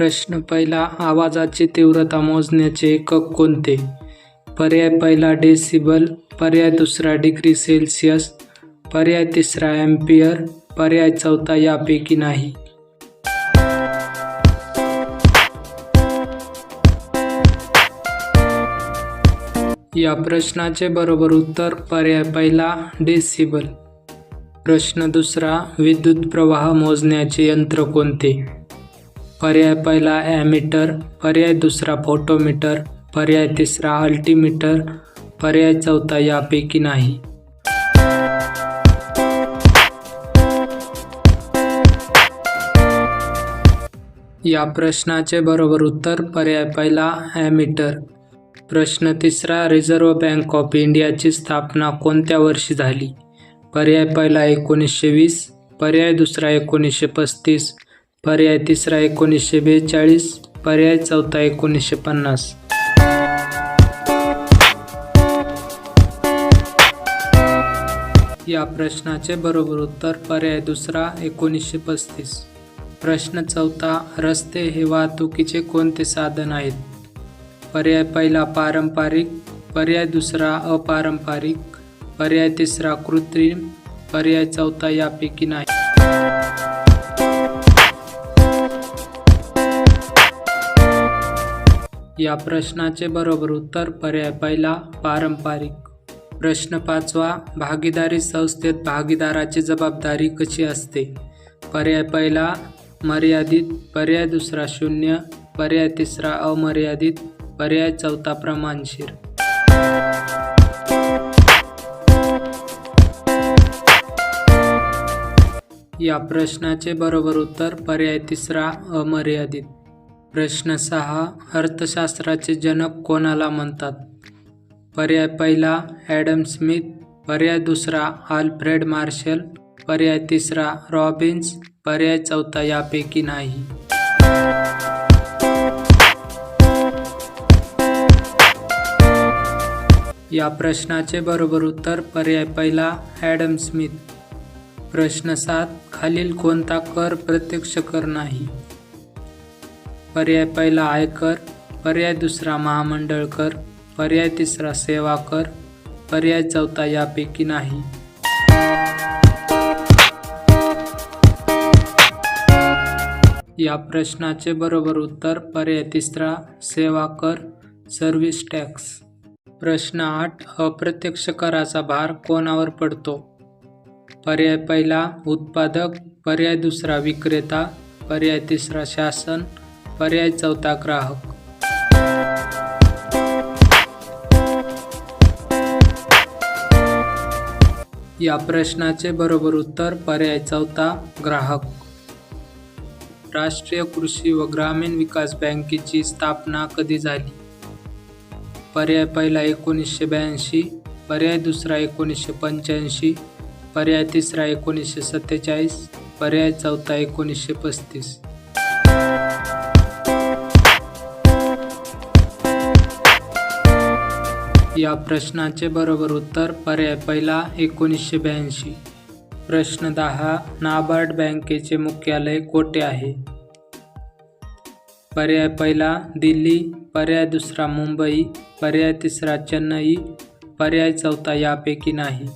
प्रश्न. पहिला आवाजाची तीव्रता मोजण्याचे एकक कोणते? पर्याय पहिला डेसिबल पर्याय दुसरा डिग्री सेल्सिअस पर्याय तिसरा ॲम्पियर पर्याय चौथा यापैकी नाही. या प्रश्नाचे बरोबर उत्तर पर्याय पहिला डेसिबल. प्रश्न दुसरा विद्युत प्रवाह मोजण्याचे यंत्र कोणते? पर्याय पहिला ॲमीटर पर्याय दुसरा फोटोमीटर पर्याय तिसरा अल्टीमीटर पर्याय चौथा यापैकी नाही. या प्रश्नाचे बरोबर उत्तर पर्याय पहिला ॲमीटर प्रश्न तिसरा रिझर्व्ह बँक ऑफ इंडियाची स्थापना कोणत्या वर्षी झाली? पर्याय पहिला एकोणीसशे वीस पर्याय दुसरा एकोणीसशे पस्तीस पर्याय तिसरा एकोणीसशे बेचाळीस पर्याय चौथा एकोणीसशे पन्नास. या प्रश्नाचे बरोबर उत्तर पर्याय दुसरा एकोणीसशे पस्तीस. प्रश्न चौथा रस्ते हे वाहतुकीचे कोणते साधन आहेत? पर्याय पहिला पारंपरिक. पर्याय दुसरा अपारंपरिक. पर्याय तिसरा कृत्रिम. पर्याय चौथा यापैकी नाही. या प्रश्नाचे बरोबर उत्तर पर्याय पहिला पारंपरिक. प्रश्न पाचवा भागीदारी संस्थेत भागीदाराची जबाबदारी कशी असते? पर्याय पहिला मर्यादित पर्याय दुसरा शून्य पर्याय तिसरा अमर्यादित पर्याय चौथा प्रमाणशीर. या प्रश्नाचे बरोबर उत्तर पर्याय तिसरा अमर्यादित. प्रश्न सहा अर्थशास्त्राचे जनक कोणाला म्हणतात? पर्याय पहिला ॲडम स्मिथ. पर्याय दुसरा आल्फ्रेड मार्शल. पर्याय तिसरा रॉबिन्स. पर्याय चौथा यापैकी नाही. या प्रश्नाचे बरोबर उत्तर पर्याय पहिला ॲडम स्मिथ. प्रश्न सात खालील कोणता कर प्रत्यक्ष कर नाही? पर्याय पहिला आयकर पर्याय दुसरा महामंडळ कर पर्याय तिसरा सेवा कर पर्याय चौथा यापैकी नाही. या प्रश्नाचे बरोबर उत्तर पर्याय तिसरा सेवा कर सर्व्हिस टॅक्स प्रश्न आठ अप्रत्यक्ष कराचा भार कोणावर पडतो? पर्याय पहिला उत्पादक पर्याय दुसरा विक्रेता पर्याय तिसरा शासन पर्याय चौथा ग्राहक. या प्रश्नाचे बरोबर उत्तर पर्याय चौथा ग्राहक. राष्ट्रीय कृषी व ग्रामीण विकास बँकेची स्थापना कधी झाली? पर्याय पहिला एकोणीसशे ब्याऐंशी पर्याय दुसरा एकोणीसशे पंच्याऐंशी पर्याय तिसरा एकोणीसशे सत्तेचाळीस पर्याय चौथा एकोणीसशे पस्तीस. या प्रश्नाचे बरोबर उत्तर पर्याय पहिला एकोणीसशे ब्याऐंशी. प्रश्न दहा नाबार्ड बँकेचे मुख्यालय कोठे आहे? पर्याय पहिला दिल्ली पर्याय दुसरा मुंबई पर्याय तिसरा चेन्नई पर्याय चौथा यापैकी नाही.